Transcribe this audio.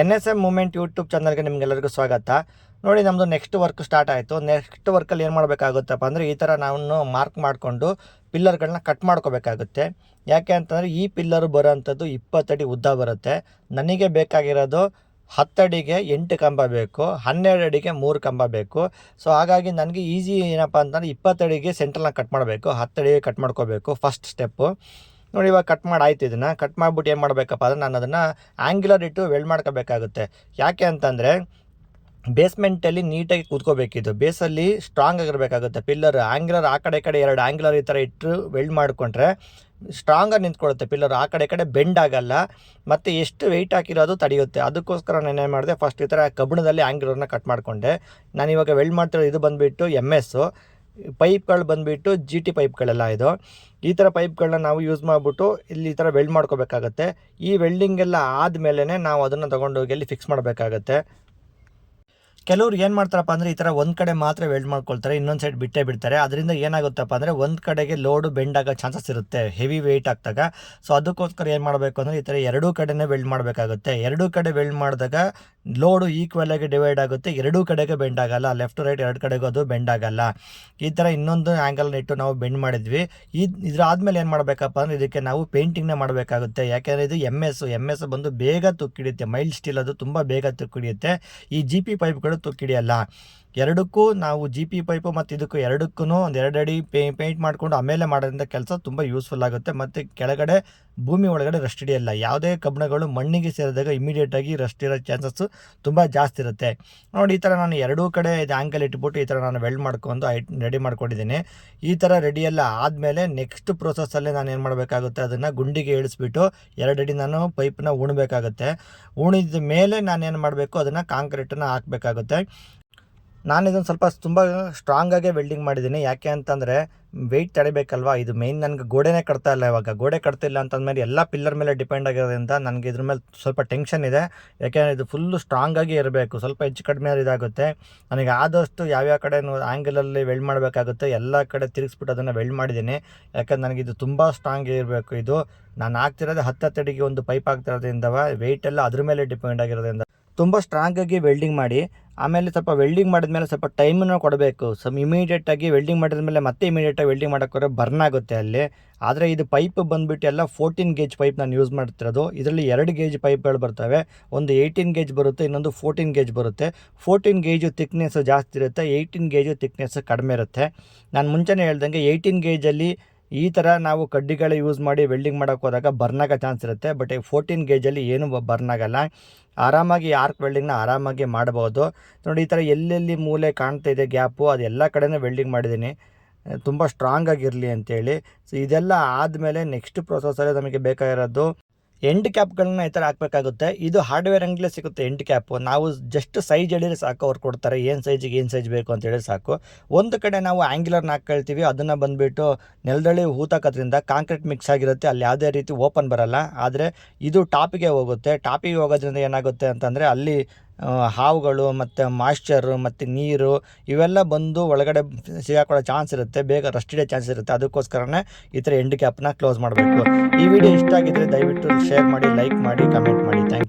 N S M moment YouTube ಚಾನಲ್ಗೆ ನಿಮಗೆಲ್ಲರಿಗೂ ಸ್ವಾಗತ. ನೋಡಿ ನಮ್ಮದು ನೆಕ್ಸ್ಟ್ ವರ್ಕ್ ಸ್ಟಾರ್ಟ್ ಆಯಿತು. ನೆಕ್ಸ್ಟ್ ವರ್ಕಲ್ಲಿ ಏನು ಮಾಡಬೇಕಾಗುತ್ತಪ್ಪ ಅಂದರೆ ಈ ಥರ ನಾವು ಮಾರ್ಕ್ ಮಾಡಿಕೊಂಡು ಪಿಲ್ಲರ್ಗಳನ್ನ ಕಟ್ ಮಾಡ್ಕೋಬೇಕಾಗುತ್ತೆ. ಯಾಕೆ ಅಂತಂದರೆ ಈ ಪಿಲ್ಲರ್ ಬರೋಂಥದ್ದು ಇಪ್ಪತ್ತಡಿ ಉದ್ದ ಬರುತ್ತೆ. ನನಗೆ ಬೇಕಾಗಿರೋದು ಹತ್ತಡಿಗೆ ಎಂಟು ಕಂಬ ಬೇಕು, ಹನ್ನೆರಡು ಅಡಿಗೆ ಮೂರು ಕಂಬ ಬೇಕು. ಸೊ ಹಾಗಾಗಿ ನನಗೆ ಈಸಿ ಏನಪ್ಪ ಅಂತಂದರೆ ಇಪ್ಪತ್ತಡಿಗೆ ಸೆಂಟ್ರಲ್ನ ಕಟ್ ಮಾಡಬೇಕು ಹತ್ತಡಿಗೆ ಕಟ್ ಮಾಡ್ಕೋಬೇಕು, ಫಸ್ಟ್ ಸ್ಟೆಪ್ಪು. ನೋಡಿ, ಇವಾಗ ಕಟ್ ಮಾಡಿ ಆಯ್ತು ಇದನ್ನು. ಕಟ್ ಮಾಡಿಬಿಟ್ಟು ಏನು ಮಾಡಬೇಕಪ್ಪ ಅಂದರೆ ನಾನು ಅದನ್ನು ಆ್ಯಂಗ್ಯುಲರ್ ಇಟ್ಟು ವೆಲ್ಡ್ ಮಾಡ್ಕೋಬೇಕಾಗುತ್ತೆ. ಯಾಕೆ ಅಂತಂದರೆ ಬೇಸ್ಮೆಂಟಲ್ಲಿ ನೀಟಾಗಿ ಕೂತ್ಕೋಬೇಕಿದು ಬೇಸಲ್ಲಿ ಸ್ಟ್ರಾಂಗ್ ಆಗಿರಬೇಕಾಗುತ್ತೆ. ಪಿಲ್ಲರ್ ಆ್ಯಂಗ್ಯುಲರ್ ಆ ಕಡೆ ಕಡೆ ಎರಡು ಆ್ಯಂಗ್ಯುಲರ್ ಈ ಥರ ಇಟ್ಟು ವೆಲ್ಡ್ ಮಾಡಿಕೊಂಡ್ರೆ ಸ್ಟ್ರಾಂಗಾಗಿ ನಿಂತ್ಕೊಳ್ಳುತ್ತೆ ಪಿಲ್ಲರ್ ಆ ಕಡೆ ಕಡೆ ಬೆಂಡ್ ಆಗಲ್ಲ. ಮತ್ತು ಎಷ್ಟು ವೆಯ್ಟ್ ಹಾಕಿರೋದು ತಡೆಯುತ್ತೆ. ಅದಕ್ಕೋಸ್ಕರ ನಾನು ಏನು ಮಾಡಿದೆ ಫಸ್ಟ್ ಈ ಥರ ಕಬ್ಬಿಣದಲ್ಲಿ ಆ್ಯಂಗ್ಯುಲರ್ನ ಕಟ್ ಮಾಡಿಕೊಂಡೆ. ನಾನು ಇವಾಗ ವೆಲ್ಡ್ ಮಾಡ್ತಿರೋದು ಇದು ಬಂದುಬಿಟ್ಟು ಎಂ ಎಸ್ಸು ಪೈಪ್ಗಳು ಬಂದುಬಿಟ್ಟು ಜಿ ಟಿ ಪೈಪ್ಗಳೆಲ್ಲ ಇದು. ಈ ಥರ ಪೈಪ್ಗಳನ್ನ ನಾವು ಯೂಸ್ ಮಾಡಿಬಿಟ್ಟು ಇಲ್ಲಿ ಈ ಥರ ವೆಲ್ಡ್ ಮಾಡ್ಕೋಬೇಕಾಗತ್ತೆ. ಈ ವೆಲ್ಡಿಂಗ್ ಎಲ್ಲ ಆದಮೇಲೆ ನಾವು ಅದನ್ನು ತೊಗೊಂಡೋಗಿ ಅಲ್ಲಿ ಫಿಕ್ಸ್ ಮಾಡಬೇಕಾಗತ್ತೆ. ಕೆಲವ್ರು ಏನು ಮಾಡ್ತಾರಪ್ಪ ಅಂದರೆ ಈ ಥರ ಒಂದು ಕಡೆ ಮಾತ್ರ ವೆಲ್ಡ್ ಮಾಡ್ಕೊಳ್ತಾರೆ, ಇನ್ನೊಂದು ಸೈಡ್ ಬಿಟ್ಟೇ ಬಿಡ್ತಾರೆ. ಅದರಿಂದ ಏನಾಗುತ್ತಪ್ಪ ಅಂದರೆ ಒಂದು ಕಡೆಗೆ ಲೋಡು ಬೆಂಡ್ ಚಾನ್ಸಸ್ ಇರುತ್ತೆ, ಹೆವಿ ವೆಯ್ಟ್ ಆಗ್ತಾಗ. ಸೊ ಅದಕ್ಕೋಸ್ಕರ ಏನು ಮಾಡಬೇಕು ಅಂದರೆ ಈ ಥರ ಎರಡೂ ಕಡೆನೇ ವೆಲ್ಡ್ ಮಾಡಬೇಕಾಗುತ್ತೆ. ಎರಡೂ ಕಡೆ ವೆಲ್ಡ್ ಮಾಡಿದಾಗ ಲೋಡು ಈಕ್ವಲ್ ಆಗಿ ಡಿವೈಡ್ ಆಗುತ್ತೆ. ಎರಡೂ ಕಡೆಗೆ ಬೆಂಡ್ ಆಗಲ್ಲ. ಲೆಫ್ಟ್ ರೈಟ್ ಎರಡು ಕಡೆಗೂ ಅದು ಬೆಂಡ್ ಆಗಲ್ಲ. ಈ ಥರ ಇನ್ನೊಂದು ಆ್ಯಂಗಲ್ನ ಇಟ್ಟು ನಾವು ಬೆಂಡ್ ಮಾಡಿದ್ವಿ. ಈ ಇದ್ರಾದ್ಮೇಲೆ ಏನು ಮಾಡಬೇಕಪ್ಪ ಅಂದರೆ ಇದಕ್ಕೆ ನಾವು ಪೇಂಟಿಂಗ್ನ ಮಾಡಬೇಕಾಗುತ್ತೆ. ಯಾಕೆಂದರೆ ಇದು ಎಂ ಎಸ್ ಎಂ ಎಸ್ ಬಂದು ಬೇಗ ತುಕ್ಕಿಡಿಯುತ್ತೆ ಮೈಲ್ಡ್ ಸ್ಟೀಲ್ ಅದು ತುಂಬ ಬೇಗ ತುಕ್ಕಿಡಿಯುತ್ತೆ ಈ ಜಿ ಪಿ ಪೈಪ್ಗಳು ತುಕ್ಕಿಡಿಯಲ್ಲ ಎರಡಕ್ಕೂ ನಾವು ಜಿ ಪಿ ಪೈಪು ಮತ್ತು ಇದಕ್ಕೂ ಎರಡಕ್ಕೂ ಒಂದು ಎರಡು ಪೇ ಪೇಂಟ್ ಮಾಡಿಕೊಂಡು ಆಮೇಲೆ ಮಾಡೋದ್ರಿಂದ ಕೆಲಸ ತುಂಬ ಯೂಸ್ಫುಲ್ ಆಗುತ್ತೆ. ಮತ್ತು ಕೆಳಗಡೆ ಭೂಮಿ ಒಳಗಡೆ ರಸ್ಟ್ ಹಿಡಿಯಲ್ಲ ಯಾವುದೇ ಕಬ್ಬಣಗಳು ಮಣ್ಣಿಗೆ ಸೇರಿದಾಗ ಇಮಿಡಿಯೇಟಾಗಿ ರಸ್ಟ್ ಇರೋ ಚಾನ್ಸಸ್ಸು ತುಂಬ ಜಾಸ್ತಿ ಇರುತ್ತೆ. ನೋಡಿ, ಈ ಥರ ನಾನು ಎರಡೂ ಕಡೆ ಇದು ಆ್ಯಂಕಲ್ ಇಟ್ಬಿಟ್ಟು ಈ ಥರ ನಾನು ವೆಲ್ಡ್ ಮಾಡ್ಕೊಂಡು ಐ ರೆಡಿ ಮಾಡ್ಕೊಂಡಿದ್ದೀನಿ. ಈ ಥರ ರೆಡಿಯೆಲ್ಲ ಆದಮೇಲೆ ನೆಕ್ಸ್ಟ್ ಪ್ರೊಸೆಸ್ಸಲ್ಲೇ ನಾನು ಏನು ಮಾಡಬೇಕಾಗುತ್ತೆ, ಅದನ್ನು ಗುಂಡಿಗೆ ಇಳಿಸ್ಬಿಟ್ಟು ಎರಡಡಿ ನಾನು ಪೈಪ್ನ ಉಣ್ಬೇಕಾಗುತ್ತೆ. ಉಣಿದ ಮೇಲೆ ನಾನು ಏನು ಮಾಡಬೇಕು, ಅದನ್ನು ಕಾಂಕ್ರೀಟನ್ನು ಹಾಕಬೇಕಾಗುತ್ತೆ. ನಾನು ಇದನ್ನು ಸ್ವಲ್ಪ ತುಂಬ ಸ್ಟ್ರಾಂಗಾಗೇ ವೆಲ್ಡಿಂಗ್ ಮಾಡಿದ್ದೀನಿ. ಯಾಕೆ ಅಂತಂದರೆ ವೆಯ್ಟ್ ತಡಿಬೇಕಲ್ವಾ? ಇದು ಮೇಯ್ನ್ ನನಗೆ ಗೋಡೆನೇ ಕಟ್ತಾ ಇಲ್ಲ ಇವಾಗ. ಗೋಡೆ ಕಟ್ತಿಲ್ಲ ಅಂತಂದಮೇಲೆ ಎಲ್ಲ ಪಿಲ್ಲರ್ ಮೇಲೆ ಡಿಪೆಂಡ್ ಆಗಿರೋದ್ರಿಂದ ನನಗೆ ಇದ್ರ ಮೇಲೆ ಸ್ವಲ್ಪ ಟೆನ್ಷನ್ ಇದೆ. ಯಾಕೆಂದರೆ ಇದು ಫುಲ್ಲು ಸ್ಟ್ರಾಂಗಾಗಿ ಇರಬೇಕು. ಸ್ವಲ್ಪ ಹೆಚ್ಚು ಕಡಿಮೆ ಇದಾಗುತ್ತೆ. ನನಗೆ ಆದಷ್ಟು ಯಾವ್ಯಾವ ಕಡೆ ಆ್ಯಂಗಲಲ್ಲಿ ವೆಲ್ಡ್ ಮಾಡಬೇಕಾಗುತ್ತೆ, ಎಲ್ಲ ಕಡೆ ತಿರುಗಿಸ್ಬಿಟ್ಟು ಅದನ್ನು ವೆಲ್ಡ್ ಮಾಡಿದ್ದೀನಿ. ಯಾಕಂದ್ರೆ ನನಗೆ ಇದು ತುಂಬ ಸ್ಟ್ರಾಂಗ್ ಇರಬೇಕು. ಇದು ನಾನು ಹಾಕ್ತಿರೋದು ಹತ್ತತ್ತಡಿಗೆ ಒಂದು ಪೈಪ್ ಹಾಕ್ತಿರೋದ್ರಿಂದ ವೆಯ್ಟ್ ಎಲ್ಲ ಅದ್ರ ಮೇಲೆ ಡಿಪೆಂಡ್ ಆಗಿರೋದ್ರಿಂದ. ತುಂಬ ಸ್ಟ್ರಾಂಗಾಗಿ ವೆಲ್ಡಿಂಗ್ ಮಾಡಿ, ಆಮೇಲೆ ಸ್ವಲ್ಪ ವೆಲ್ಡಿಂಗ್ ಮಾಡಿದ್ಮೇಲೆ ಸ್ವಲ್ಪ ಟೈಮನ್ನು ಕೊಡಬೇಕು. ಸಮ್ ಇಮಿಡಿಯೇಟಾಗಿ ವೆಲ್ಡಿಂಗ್ ಮಾಡಿದ್ಮೇಲೆ ಮತ್ತೆ ಇಮಿಡಿಯೇಟಾಗಿ ವೆಲ್ಡಿಂಗ್ ಮಾಡೋಕ್ಕೋರೆ ಬರ್ನ್ ಆಗುತ್ತೆ ಅಲ್ಲಿ. ಆದರೆ ಇದು ಪೈಪ್ ಬಂದುಬಿಟ್ಟು ಎಲ್ಲ ಫೋರ್ಟೀನ್ ಗೇಜ್ ಪೈಪ್ ನಾನು ಯೂಸ್ ಮಾಡ್ತಿರೋದು. ಇದರಲ್ಲಿ ಎರಡು ಗೇಜ್ ಪೈಪ್ಗಳು ಬರ್ತವೆ. ಒಂದು ಏಯ್ಟೀನ್ ಗೇಜ್ ಬರುತ್ತೆ, ಇನ್ನೊಂದು ಫೋರ್ಟೀನ್ ಗೇಜ್ ಬರುತ್ತೆ. ಫೋರ್ಟೀನ್ ಗೇಜು ತಿಕ್ನೆಸ್ಸು ಜಾಸ್ತಿ ಇರುತ್ತೆ ಏಯ್ಟೀನ್ ಗೇಜು ತಿಕ್ನೆಸ್ಸು ಕಡಿಮೆ ಇರುತ್ತೆ. ನಾನು ಮುಂಚೆನೇ ಹೇಳ್ದಂಗೆ ಏಯ್ಟೀನ್ ಗೇಜಲ್ಲಿ ಈ ಥರ ನಾವು ಕಡ್ಡಿಗಳ ಯೂಸ್ ಮಾಡಿ ವೆಲ್ಡಿಂಗ್ ಮಾಡೋಕೆ ಹೋದಾಗ ಬರ್ನ್ ಆಗೋ ಚಾನ್ಸ್ ಇರುತ್ತೆ ಬಟ್ ಈ ಫೋರ್ಟೀನ್ ಗೇಜಲ್ಲಿ ಏನು ಬರ್ನ್ ಆಗಲ್ಲ ಆರಾಮಾಗಿ ಆರ್ಕ್ ವೆಲ್ಡಿಂಗ್ನ ಆರಾಮಾಗಿ ಮಾಡ್ಬೋದು ನೋಡಿ, ಈ ಥರ ಎಲ್ಲೆಲ್ಲಿ ಮೂಲೆ ಕಾಣ್ತಾ ಇದೆ ಗ್ಯಾಪು, ಅದು ಎಲ್ಲ ಕಡೆನೂ ವೆಲ್ಡಿಂಗ್ ಮಾಡಿದ್ದೀನಿ. ತುಂಬ ಸ್ಟ್ರಾಂಗ್ ಆಗಿರಲಿ ಅಂತೇಳಿ. ಸೊ ಇದೆಲ್ಲ ಆದಮೇಲೆ ನೆಕ್ಸ್ಟ್ ಪ್ರೊಸೆಸಲ್ಲಿ ನಮಗೆ ಬೇಕಾಗಿರೋದು ಎಂಡ್ ಕ್ಯಾಪ್ಗಳನ್ನ ಈ ಥರ ಹಾಕಬೇಕಾಗುತ್ತೆ. ಇದು ಹಾರ್ಡ್ವೇರ್ ಅಂಗಡಿಲೇ ಸಿಗುತ್ತೆ ಎಂಡ್ ಕ್ಯಾಪು. ನಾವು ಜಸ್ಟ್ ಸೈಜ್ ಹೇಳಿದ್ರೆ ಸಾಕು, ಅವ್ರು ಕೊಡ್ತಾರೆ. ಏನು ಸೈಜಿಗೆ ಏನು ಸೈಜ್ ಬೇಕು ಅಂತ ಹೇಳಿ ಸಾಕು. ಒಂದು ಕಡೆ ನಾವು ಆ್ಯಂಗ್ಯುಲರ್ನ ಹಾಕ್ಕೊಳ್ತೀವಿ. ಅದನ್ನು ಬಂದುಬಿಟ್ಟು ನೆಲದಳ್ಳಿ ಹೂತಾಕೋದ್ರಿಂದ ಕಾಂಕ್ರೀಟ್ ಮಿಕ್ಸ್ ಆಗಿರುತ್ತೆ. ಅಲ್ಲಿ ಯಾವುದೇ ರೀತಿ ಓಪನ್ ಬರಲ್ಲ. ಆದರೆ ಇದು ಟಾಪಿಗೆ ಹೋಗುತ್ತೆ. ಟಾಪಿಗೆ ಹೋಗೋದ್ರಿಂದ ಏನಾಗುತ್ತೆ ಅಂತಂದರೆ ಅಲ್ಲಿ ಹಾವುಗಳು ಮತ್ತು ಮಾಯ್ಶ್ಚರು ಮತ್ತು ನೀರು ಇವೆಲ್ಲ ಬಂದು ಒಳಗಡೆ ಸಿಗಾಕೊಳ್ಳೋ ಚಾನ್ಸ್ ಇರುತ್ತೆ. ಬೇಗ ರಸ್ಟ್ ಹಿಡಿಯೋ ಚಾನ್ಸ್ ಇರುತ್ತೆ. ಅದಕ್ಕೋಸ್ಕರನೇ ಈ ಥರ ಎಂಡ್ ಕ್ಯಾಪ್ನ ಕ್ಲೋಸ್ ಮಾಡಬೇಕು. ಈ ವಿಡಿಯೋ ಇಷ್ಟ ಆಗಿದ್ದರೆ ದಯವಿಟ್ಟು ಶೇರ್ ಮಾಡಿ ಲೈಕ್ ಮಾಡಿ ಕಮೆಂಟ್ ಮಾಡಿ. ಥ್ಯಾಂಕ್